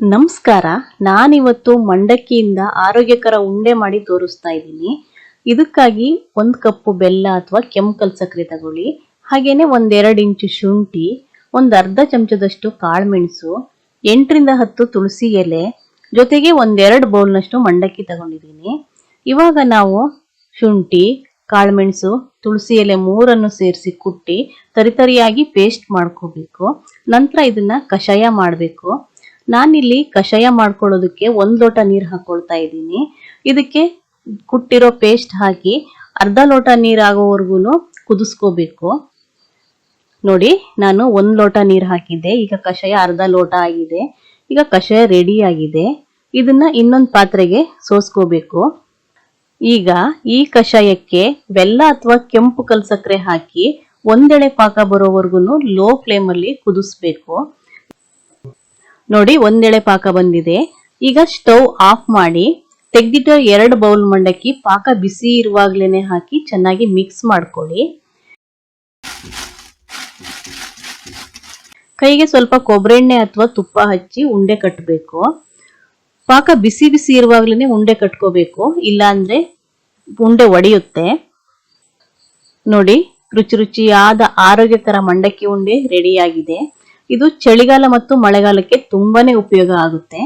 ನಮಸ್ಕಾರ. ನಾನಿವತ್ತು ಮಂಡಕ್ಕಿಯಿಂದ ಆರೋಗ್ಯಕರ ಉಂಡೆ ಮಾಡಿ ತೋರಿಸ್ತಾ ಇದ್ದೀನಿ. ಇದಕ್ಕಾಗಿ ಒಂದು ಕಪ್ಪು ಬೆಲ್ಲ ಅಥವಾ ಕೆಂಪು ಸಕ್ಕರೆ ತಗೊಳ್ಳಿ. ಹಾಗೇನೆ ಒಂದೆರಡು ಇಂಚು ಶುಂಠಿ, ಒಂದು ಅರ್ಧ ಚಮಚದಷ್ಟು ಕಾಳುಮೆಣಸು, ಎಂಟರಿಂದ ಹತ್ತು ತುಳಸಿ ಎಲೆ, ಜೊತೆಗೆ ಒಂದೆರಡು ಬೌಲ್ನಷ್ಟು ಮಂಡಕ್ಕಿ ತಗೊಂಡಿದ್ದೀನಿ. ಇವಾಗ ನಾವು ಶುಂಠಿ, ಕಾಳುಮೆಣಸು, ತುಳಸಿ ಎಲೆ ಮೂರನ್ನು ಸೇರಿಸಿ ಕುಟ್ಟಿ ತರಿತರಿಯಾಗಿ ಪೇಸ್ಟ್ ಮಾಡ್ಕೋಬೇಕು. ನಂತರ ಇದನ್ನ ಕಷಾಯ ಮಾಡಬೇಕು. ನಾನಿಲ್ಲಿ ಕಷಾಯ ಮಾಡ್ಕೊಳ್ಳೋದಕ್ಕೆ ಒಂದು ಲೋಟ ನೀರು ಹಾಕೊಳ್ತಾ ಇದ್ದೀನಿ. ಇದಕ್ಕೆ ಕುಟ್ಟಿರೋ ಪೇಸ್ಟ್ ಹಾಕಿ ಅರ್ಧ ಲೋಟ ನೀರು ಆಗೋವರೆಗೂ ಕುದಿಸ್ಕೋಬೇಕು. ನೋಡಿ, ನಾನು ಒಂದು ಲೋಟ ನೀರು ಹಾಕಿದ್ದೆ. ಈಗ ಕಷಾಯ ಅರ್ಧ ಲೋಟ ಆಗಿದೆ. ಈಗ ಕಷಾಯ ರೆಡಿ ಆಗಿದೆ. ಇದನ್ನ ಇನ್ನೊಂದು ಪಾತ್ರೆಗೆ ಸೋಸ್ಕೋಬೇಕು. ಈಗ ಈ ಕಷಾಯಕ್ಕೆ ಬೆಲ್ಲ ಅಥವಾ ಕೆಂಪು ಕಲ್ಸಕ್ರೆ ಹಾಕಿ ಒಂದೆಳೆ ಪಾಕ ಬರೋವರೆಗೂ ಲೋ ಫ್ಲೇಮಲ್ಲಿ ಕುದಿಸ್ಬೇಕು. ನೋಡಿ, ಒಂದೆಳೆ ಪಾಕ ಬಂದಿದೆ. ಈಗ ಸ್ಟವ್ ಆಫ್ ಮಾಡಿ, ತೆಗೆದಿಟ್ಟ ಎರಡು ಬೌಲ್ ಮಂಡಕ್ಕಿ ಪಾಕ ಬಿಸಿ ಇರುವಾಗ್ಲೇನೆ ಹಾಕಿ ಚೆನ್ನಾಗಿ ಮಿಕ್ಸ್ ಮಾಡ್ಕೊಳ್ಳಿ. ಕೈಗೆ ಸ್ವಲ್ಪ ಕೊಬ್ಬರೆಣ್ಣೆ ಅಥವಾ ತುಪ್ಪ ಹಚ್ಚಿ ಉಂಡೆ ಕಟ್ಟಬೇಕು ಪಾಕ ಬಿಸಿ ಬಿಸಿ ಇರುವಾಗ್ಲೇನೆ ಉಂಡೆ ಕಟ್ಕೋಬೇಕು. ಇಲ್ಲಾಂದ್ರೆ ಉಂಡೆ ಒಡೆಯುತ್ತೆ. ನೋಡಿ, ರುಚಿ ರುಚಿಯಾದ ಆರೋಗ್ಯಕರ ಮಂಡಕ್ಕಿ ಉಂಡೆ ರೆಡಿಯಾಗಿದೆ. ಇದು ಚಳಿಗಾಲ ಮತ್ತು ಮಳೆಗಾಲಕ್ಕೆ ತುಂಬಾನೇ ಉಪಯೋಗ ಆಗುತ್ತೆ.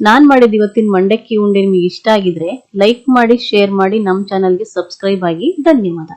ನಾನ್ ಮಾಡಿದ ಇವತ್ತಿನ ಮಂಡಕ್ಕಿ ಉಂಡೆ ನಿಮಗೆ ಇಷ್ಟ ಆಗಿದ್ರೆ ಲೈಕ್ ಮಾಡಿ ಶೇರ್ ಮಾಡಿ ನಮ್ಮ ಚಾನಲ್ಗೆ ಸಬ್ಸ್ಕ್ರೈಬ್ ಆಗಿ, ಧನ್ಯವಾದ.